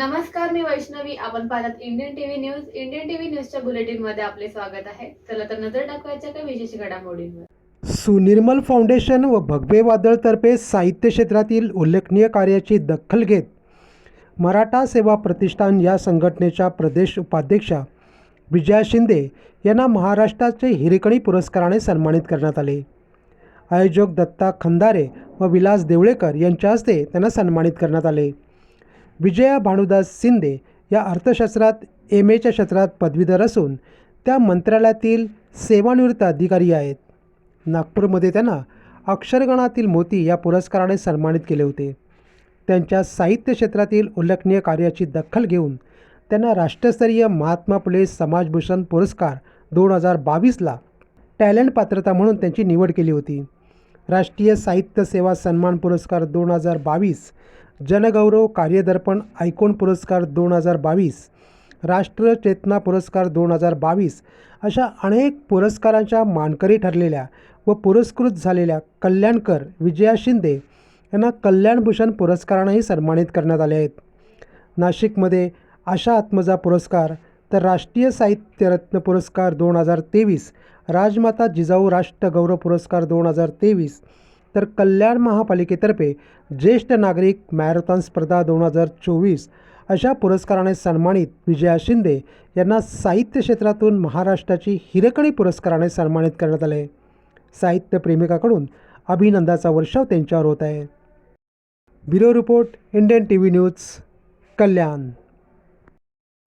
नमस्कार मी वैष्णवी. आपण पाहतात Indian TV news Indian TV न्यूजच्या बुलेटिनमध्ये आपले स्वागत आहे. चला तर नजर टाकवायच्या काही विशेष घडामोडींवर. सुनिर्मल फाउंडेशन व भगवे वादळतर्फे साहित्य क्षेत्रातील उल्लेखनीय कार्याची दखल घेत मराठा सेवा प्रतिष्ठान या संघटनेच्या प्रदेश उपाध्यक्षा विजया शिंदे यांना महाराष्ट्राचे हिरेकणी पुरस्काराने सन्मानित करण्यात आले. आयोजक दत्ता खंदारे व विलास देवळेकर यांच्या हस्ते त्यांना सन्मानित करण्यात आले. विजया भानुदास शिंदे या अर्थशास्त्रात एम एच्या क्षेत्रात पदवीधर असून त्या मंत्रालयातील सेवानिवृत्त अधिकारी आहेत. नागपूरमध्ये त्यांना अक्षरगणातील मोती या पुरस्काराने सन्मानित केले होते. त्यांच्या साहित्य क्षेत्रातील उल्लेखनीय कार्याची दखल घेऊन त्यांना राष्ट्रस्तरीय महात्मा फुले समाजभूषण पुरस्कार दोन हजार बावीसला टॅलेंट पात्रता म्हणून त्यांची निवड केली होती. राष्ट्रीय साहित्य सेवा सन्मान पुरस्कार दोन हजार बावीस जनगौरव कार्यदर्पण ऐकून पुरस्कार दोन हजार बावीस राष्ट्र चेतना पुरस्कार दोन हजार बावीस अशा अनेक पुरस्कारांच्या मानकरी ठरलेल्या व पुरस्कृत झालेल्या कल्याणकर विजया शिंदे यांना कल्याणभूषण पुरस्कारांनाही सन्मानित करण्यात आले आहेत. नाशिकमध्ये आशा आत्मजा पुरस्कार तर राष्ट्रीय साहित्यरत्न पुरस्कार दोन हजार तेवीस राजमाता जिजाऊ राष्ट्रगौरव पुरस्कार दोन हजार तेवीस तर कल्याण महापालिकेतर्फे ज्येष्ठ नागरिक मॅरेथॉन स्पर्धा दोन हजार चोवीस अशा पुरस्काराने सन्मानित विजया शिंदे यांना साहित्य क्षेत्रातून महाराष्ट्राची हिरकणी पुरस्काराने सन्मानित करण्यात आले. साहित्य प्रेमिकाकडून अभिनंदाचा वर्षाव त्यांच्यावर होत आहे. Bureau report Indian T V news Kalyan.